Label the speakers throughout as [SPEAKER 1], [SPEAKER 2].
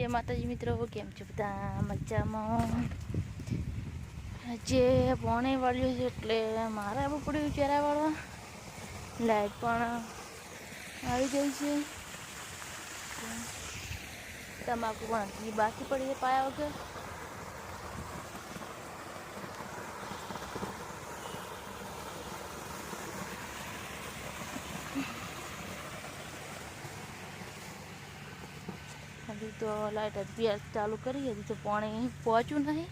[SPEAKER 1] જય માતાજી મિત્રો, કેમ છો બધા? મજામાં? જે પોણે વાળ્યું છે, એટલે મારે આવવું પડ્યું ચહેરા વાળવા લાઈટ પણ આવી ગઈ છે. તમાકુ પણ બાકી પડી છે પાયા વગર. હજી તો લાઈટ અભ્યાસ ચાલુ કરી હજી તો પાણી પહોંચ્યું નહીં.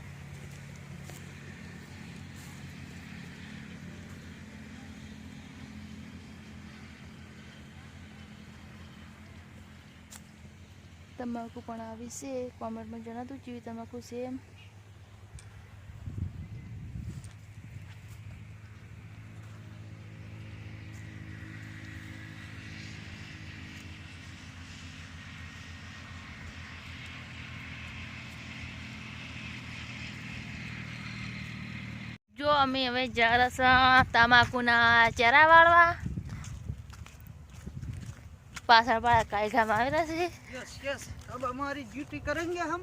[SPEAKER 1] તમાકુ પણ આવી છે. કોમેન્ટમાં જણાવતું જેવી તમાકુ છે અમે હવે જરસ તમાકુના ચરા વાળવા પાછળ પાછળ કાયગામાં આવેલા છે
[SPEAKER 2] यस यस अब हमारी ड्यूटी करेंगे हम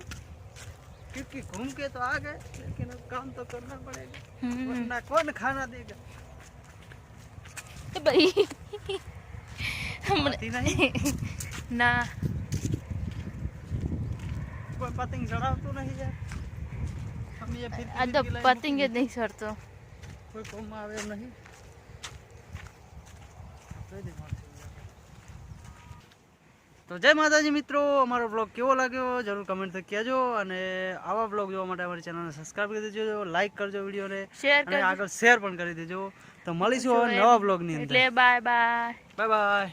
[SPEAKER 2] क्योंकि घूम के तो आ गए लेकिन अब काम तो करना पड़ेगा
[SPEAKER 1] हम्म।
[SPEAKER 2] वरना कौन खाना देगा
[SPEAKER 1] એ ભાઈ
[SPEAKER 2] आती नहीं
[SPEAKER 1] ના
[SPEAKER 2] कोई पतंग चढ़ावतो नहीं यार हम ये फिर
[SPEAKER 1] આ તો પતંગ જ નહીં સરતો
[SPEAKER 2] કોઈ કોમ આવે એમ નહીં જોઈ દે માથે. તો જય માતાજી મિત્રો અમારો બ્લોગ કેવો લાગ્યો જરૂર કમેન્ટ કહેજો અને આવા બ્લોગ જોવા માટે અમારી ચેનલને સબસ્ક્રાઇબ કરી દેજો લાઈક કરજો વિડીયોને
[SPEAKER 1] શેર
[SPEAKER 2] અને
[SPEAKER 1] કરજો
[SPEAKER 2] આગળ શેર પણ કરી દેજો તો મળીશું હવે નવા બ્લોગની અંદર
[SPEAKER 1] એટલે બાય બાય
[SPEAKER 2] બાય બાય